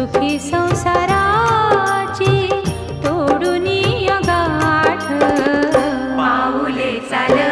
सुखी संसाराची तोडून गाठ. पाऊले चाल